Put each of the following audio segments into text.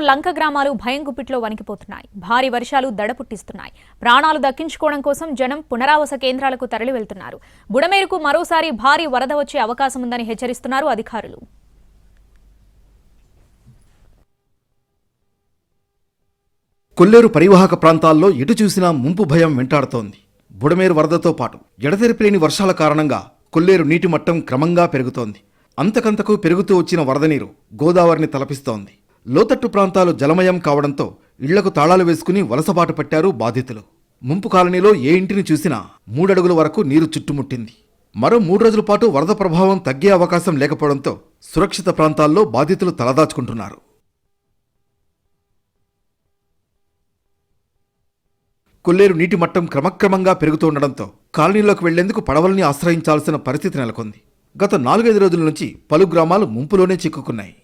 లంక గ్రామాలు భయం గుప్పిట్లో వణికిపోతున్నాయి. భారీ వర్షాలు దడ పుట్టిస్తున్నాయి ప్రాణాలు దక్కించుకోవడం కోసం జనం పునరావాస కేంద్రాలకు తరలి వెళ్తున్నారు బుడమేరుకు మరోసారి భారీ వరద వచ్చే అవకాశం ఉందని హెచ్చరిస్తున్నారు అధికారులు. కొల్లేరు పరివాహక ప్రాంతాల్లో ఎటు చూసినా ముంపు భయం వెంటాడుతోంది. బుడమేరు వరదతో పాటు ఎడతెరిపిలేని వర్షాల కారణంగా కొల్లేరు నీటి మట్టం క్రమంగా పెరుగుతోంది. అంతకంతకు పెరుగుతూ వచ్చిన వరద నీరు గోదావరిని తలపిస్తోంది. లోతట్టు ప్రాంతాలు జలమయం కావడంతో ఇళ్ళకు తాళాలు వేసుకుని వలసబాటు పట్టారు బాధితులు. ముంపు కాలనీలో ఏ ఇంటిని చూసినా మూడడుగుల వరకు నీరు చుట్టుముట్టింది. మరో మూడు రోజుల పాటు వరద ప్రభావం తగ్గే అవకాశం లేకపోవడంతో సురక్షిత ప్రాంతాల్లో బాధితులు తలదాచుకుంటున్నారు. కొల్లేరు నీటి మట్టం క్రమక్రమంగా పెరుగుతుండడంతో కాలనీలోకి వెళ్ళేందుకు పడవల్ని ఆశ్రయించాల్సిన పరిస్థితి నెలకొంది. గత నాలుగైదు రోజుల నుంచి పలు గ్రామాలు ముంపులోనే చిక్కుకున్నాయి.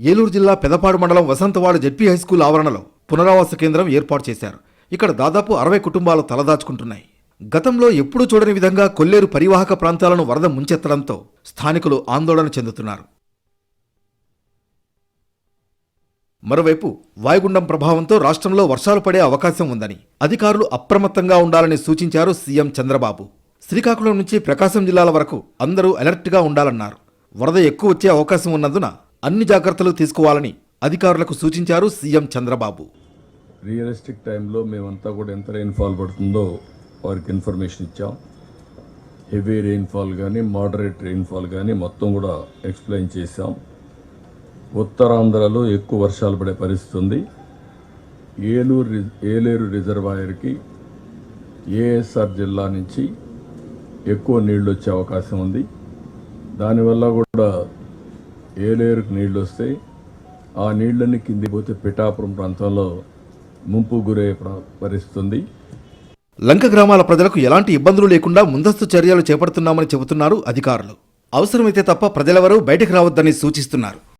ఏలూరు జిల్లా పెదపాడు మండలం వసంతవాడ జెడ్పీ హైస్కూల్ ఆవరణలో పునరావాస కేంద్రం ఏర్పాటు చేశారు. ఇక్కడ దాదాపు అరవై కుటుంబాలు తలదాచుకుంటున్నాయి. గతంలో ఎప్పుడూ చూడని విధంగా కొల్లేరు పరివాహక ప్రాంతాలను వరద ముంచెత్తడంతో స్థానికులు ఆందోళన చెందుతున్నారు. మరోవైపు వాయుగుండం ప్రభావంతో రాష్ట్రంలో వర్షాలు పడే అవకాశం ఉందని అధికారులు అప్రమత్తంగా ఉండాలని సూచించారు సీఎం చంద్రబాబు. శ్రీకాకుళం నుంచి ప్రకాశం జిల్లాల వరకు అందరూ అలర్ట్గా ఉండాలన్నారు. వరద ఎక్కువ వచ్చే అవకాశం ఉన్నందున అన్ని జాగ్రత్తలు తీసుకోవాలని అధికారులకు సూచించారు సీఎం చంద్రబాబు. రియలిస్టిక్ టైంలో మేమంతా కూడా ఎంత రెయిన్ఫాల్ పడుతుందో వారికి ఇన్ఫర్మేషన్ ఇచ్చాం. హెవీ రెయిన్ఫాల్ కానీ మోడరేట్ రెయిన్ఫాల్ కానీ మొత్తం కూడా ఎక్స్ప్లెయిన్ చేశాం. ఉత్తరాంధ్రలో ఎక్కువ వర్షాలు పడే పరిస్థితి ఉంది. ఏలూరు ఏలేరు రిజర్వాయర్కి ఏఎస్ఆర్ జిల్లా నుంచి ఎక్కువ నీళ్ళు వచ్చే అవకాశం ఉంది. దానివల్ల కూడా ఏలేరుకు నీళ్ళు వస్తాయి ఆ నీళ్ళన్నీ కింది పోతే పిఠాపురం ప్రాంతంలో ముంపు గురే ప్ర- లంక గ్రామాల ప్రజలకు ఎలాంటి ఇబ్బందులు లేకుండా ముందస్తు చర్యలు చేపడుతున్నామని చెబుతున్నారు అధికారులు. అవసరమైతే తప్ప ప్రజలెవరూ బయటకు రావద్దని సూచిస్తున్నారు.